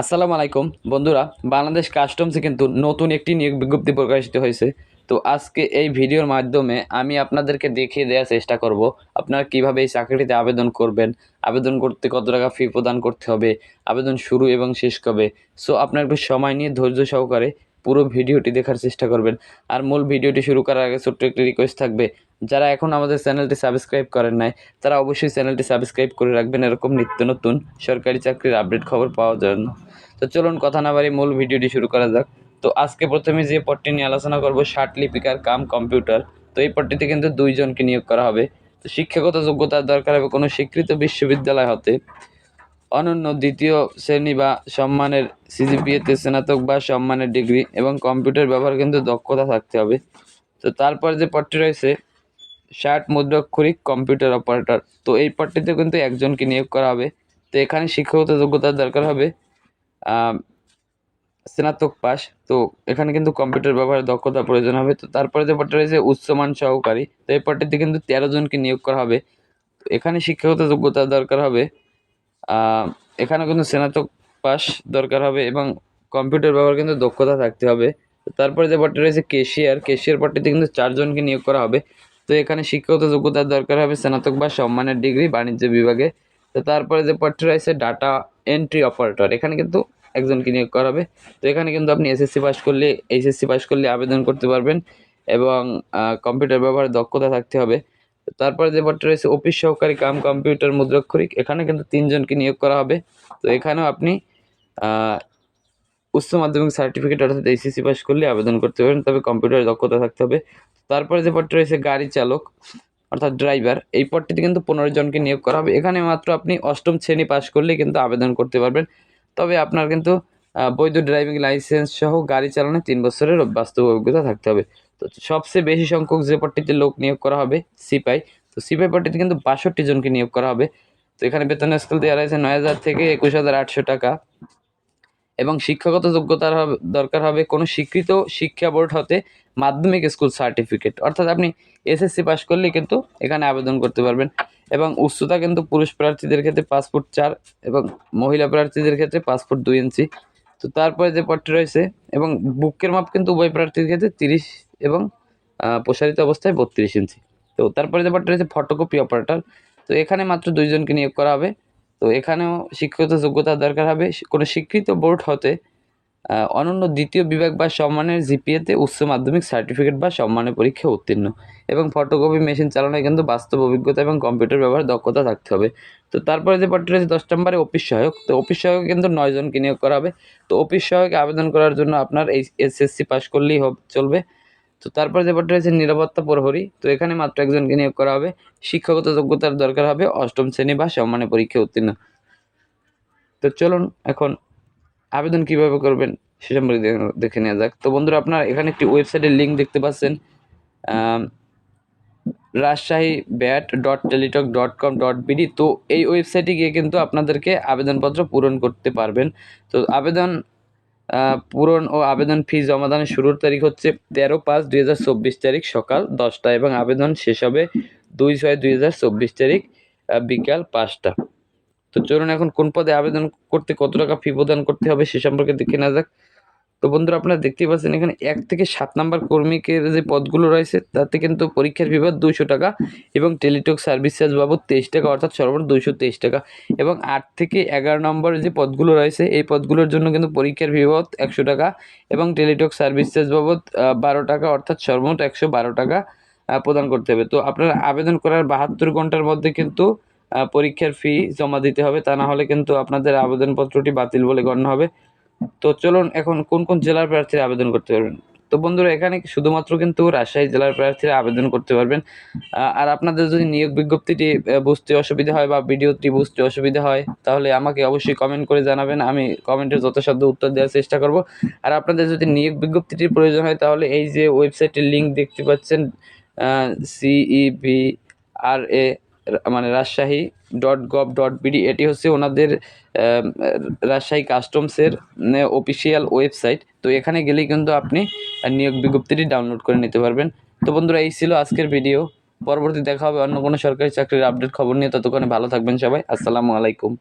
আসসালামু আলাইকুম। বন্ধুরা, বাংলাদেশ কাস্টমসে কিন্তু নতুন একটি নিয়োগ বিজ্ঞপ্তি প্রকাশিত হয়েছে। তো আজকে এই ভিডিওর মাধ্যমে আমি আপনাদেরকে দেখিয়ে দেওয়ার চেষ্টা করব, আপনারা কীভাবে এই চাকরিটিতে আবেদন করবেন, আবেদন করতে কত টাকা ফি প্রদান করতে হবে, আবেদন শুরু এবং শেষ কবে। সো আপনার একটু সময় নিয়ে ধৈর্য সহকারে পুরো ভিডিওটি দেখার চেষ্টা করবেন। আর মূল ভিডিওটি শুরু করার আগে ছোট্ট একটি রিকোয়েস্ট থাকবে, যারা এখন আমাদের চ্যানেলটি সাবস্ক্রাইব করেন নাই, তারা অবশ্যই চ্যানেলটি সাবস্ক্রাইব করে রাখবেন এরকম নিত্য নতুন সরকারি চাকরির আপডেট খবর পাওয়ার জন্য। তো চলুন কথা না বাড়ি মূল ভিডিওটি শুরু করা যাক। তো আজকে প্রথমে যে পদটি নিয়ে আলোচনা করব, ষাট লিপিকার কাম কম্পিউটার। তো এই পদটিতে কিন্তু দুইজনকে নিয়োগ করা হবে। তো শিক্ষাগত যোগ্যতার দরকার হবে কোনো স্বীকৃত বিশ্ববিদ্যালয় হতে। অনন্য দ্বিতীয় শ্রেণি বা সম্মানের সিজিপিএতে স্নাতক বা সম্মানের ডিগ্রি এবং কম্পিউটার ব্যবহার কিন্তু দক্ষতা থাকতে হবে। তো তারপর যে পদটি রয়েছে, ষাট মুদ্রাক্ষরিক কম্পিউটার অপারেটর। তো এই পদটিতে কিন্তু একজনকে নিয়োগ করা হবে। তো এখানে শিক্ষাগত যোগ্যতার দরকার হবে স্নাতক পাস। তো এখানে কিন্তু কম্পিউটার ব্যবহারের দক্ষতা প্রয়োজন হবে। তো তারপরে যে পদটা রয়েছে উচ্চমান সহকারী। তো এই পদটিতে কিন্তু তেরো জনকে নিয়োগ করা হবে। তো এখানে শিক্ষাগত যোগ্যতার দরকার হবে। এখানে কিন্তু স্নাতক পাস দরকার হবে এবং কম্পিউটার ব্যবহার কিন্তু দক্ষতা থাকতে হবে। তারপরে যে পদটি রয়েছে কেশিয়ার কেশিয়ার পদটিতে কিন্তু চারজনকে নিয়োগ করা হবে। তো এখানে শিক্ষাগত যোগ্যতার দরকার হবে স্নাতক বা সম্মানের ডিগ্রি বাণিজ্য বিভাগে। তো তারপরে যে পদটি রয়েছে ডাটা এন্ট্রি অপারেটর এখানে কিন্তু একজনকে নিয়োগ করা হবে। তো এখানে কিন্তু আপনি এসএসসি পাস করলে এইচএসসি পাস করলে আবেদন করতে পারবেন এবং কম্পিউটার ব্যবহারে দক্ষতা থাকতে হবে। তারপরে যে পদটি রয়েছে অফিস সহকারী কাম কম্পিউটার মুদ্রাক্ষরিক, এখানে কিন্তু তিনজনকে নিয়োগ করা হবে। তো এখানেও আপনি উচ্চ মাধ্যমিক সার্টিফিকেট অর্থাৎ এইচএসসি পাস করলে আবেদন করতে পারেন তবে কম্পিউটারে দক্ষতা থাকতে হবে। তারপরে যে পদটি রয়েছে, গাড়ি চালক অর্থাৎ ড্রাইভার এই পদটিতে কিন্তু পনেরো জনকে নিয়োগ করা হবে। এখানে মাত্র আপনি অষ্টম শ্রেণি পাস করলেই কিন্তু আবেদন করতে পারবেন। তবে আপনার কিন্তু বৈধ ড্রাইভিং লাইসেন্স সহ গাড়ি চালানোর তিন বছরের বাস্তব অভিজ্ঞতা থাকতে হবে। তো সবচেয়ে বেশি সংখ্যক যে পদটিতে লোক নিয়োগ করা হবে, সিপাই। তো সিপাই পদটিতে কিন্তু বাষট্টি জনকে নিয়োগ করা হবে। তো এখানে বেতন স্কেল দেওয়া রয়েছে নয় হাজার থেকে একুশ হাজার আটশো টাকা। এবং শিক্ষাগত যোগ্যতার হবে- দরকার হবে কোনো স্বীকৃত শিক্ষা বোর্ড হতে মাধ্যমিক স্কুল সার্টিফিকেট। অর্থাৎ আপনি এসএসসি পাস করলেই কিন্তু এখানে আবেদন করতে পারবেন। এবং উচ্চতা কিন্তু পুরুষ প্রার্থীদের ক্ষেত্রে ফুট চার এবং মহিলা প্রার্থীদের ক্ষেত্রে ফুট দুই ইঞ্চি। তো তারপরে যে পদটি রয়েছে এবং বুকের মাপ কিন্তু উভয় প্রার্থীর ক্ষেত্রে তিরিশ এবং প্রসারিত অবস্থায় বত্রিশ ইঞ্চি। তো তারপরে যে পদটি রয়েছে ফটোকপি অপারেটর তো এখানে মাত্র দুইজনকে নিয়োগ করা হবে। তো এখানেও শিক্ষিত যোগ্যতার দরকার হবে। কোনো স্বীকৃত বোর্ড হতে অনন্য দ্বিতীয় বিভাগ বা সম্মানের জিপিএতে উচ্চ মাধ্যমিক সার্টিফিকেট বা সম্মানের পরীক্ষা উত্তীর্ণ। এবং ফটোকপি, মেশিন চালানোয় কিন্তু বাস্তব অভিজ্ঞতা এবং কম্পিউটার ব্যবহার দক্ষতা থাকতে হবে। তো তারপরে যে পদটি রয়েছে, দশ নম্বরে অফিস সহায়ক। তো অফিস সহায়ক কিন্তু নয় জনকে নিয়োগ করা হবে। তো অফিস সহায়ক আবেদন করার জন্য আপনার এই এসএসসি পাস করলেই হবে, চলবে। তো তারপরে যে রয়েছে, নিরাপত্তা প্রহরী, তো এখানে মাত্র একজনকে নিয়োগ করা হবে। শিক্ষাগত যোগ্যতার দরকার হবে অষ্টম শ্রেণি বা সম্মানের পরীক্ষা উত্তীর্ণ। তো চলুন এখন আবেদন কীভাবে করবেন সে সম্পর্কে দেখে- নেওয়া যাক। তো বন্ধুরা, আপনারা এখানে একটি ওয়েবসাইটের লিঙ্ক দেখতে পাচ্ছেন। Rajshahi bat dot Teletalk dot com dot BD. তো এই ওয়েবসাইটে গিয়ে কিন্তু আপনাদেরকে আবেদনপত্র পূরণ করতে পারবেন। তো আবেদন পূরণ ও আবেদন ফি জমাদানের শুরুর তারিখ হচ্ছে তেরো পাঁচ দুই হাজার চব্বিশ তারিখ সকাল দশটা এবং আবেদন শেষ হবে দুই ছয় দুই হাজার চব্বিশ তারিখ বিকাল পাঁচটা। তো চলুন এখন কোন পদে আবেদন করতে কত টাকা ফি প্রদান করতে হবে সে সম্পর্কে দেখে না যাক। তো বন্ধুরা আপনারা দেখতেই পাচ্ছেন, এখানে এক থেকে সাত নাম্বার কর্মীকের যে পদগুলো রয়েছে, তাতে কিন্তু পরীক্ষার বাবদ দুশো টাকা এবং টেলিটক সার্ভিস চার্জ বাবদ তেইশ টাকা, অর্থাৎ সর্বমোট দুশো তেইশ টাকা। এবং আট থেকে এগারো নম্বর যে পদগুলো রয়েছে, এই পদগুলোর জন্য কিন্তু পরীক্ষার বাবদ একশো টাকা এবং টেলিটক সার্ভিস চার্জ বাবদ বারো টাকা, অর্থাৎ সর্বমোট একশো বারো টাকা প্রদান করতে হবে। তো আপনার আবেদন করার বাহাত্তর ঘণ্টার মধ্যে কিন্তু পরীক্ষার ফি জমা দিতে হবে। তা না হলে কিন্তু আপনাদের আবেদনপত্রটি বাতিল বলে গণ্য হবে। তো চলুন এখন কোন কোন জেলার প্রার্থীরা আবেদন করতে পারবেন? তো বন্ধুরা, এখানে শুধুমাত্র কিন্তু রাজশাহী জেলার প্রার্থীরা আবেদন করতে পারবেন। আর আপনাদের যদি নিয়োগ বিজ্ঞপ্তিটি বুঝতে অসুবিধা হয় বা ভিডিওটি বুঝতে অসুবিধা হয়, তাহলে আমাকে অবশ্যই কমেন্ট করে জানাবেন। আমি কমেন্টের যথাসাধ্য উত্তর দেওয়ার চেষ্টা করব। আর আপনাদের যদি নিয়োগ বিজ্ঞপ্তিটির প্রয়োজন হয়, তাহলে এই যে ওয়েবসাইটের লিঙ্ক দেখতে পাচ্ছেন সিইবি আর এ মানে Rajshahi dot gov dot BD, এটি হচ্ছে ওনাদের রাজশাহী কাস্টমসের অফিসিয়াল ওয়েবসাইট তো এখানে গেলেই কিন্তু আপনি নিয়োগ বিজ্ঞপ্তিটি ডাউনলোড করে নিতে পারবেন। তো বন্ধুরা, এই ছিল আজকের ভিডিও পরবর্তী দেখা হবে অন্য কোনো সরকারি চাকরির আপডেট খবর নিয়ে। ততক্ষণে ভালো থাকবেন সবাই। আসসালামু আলাইকুম।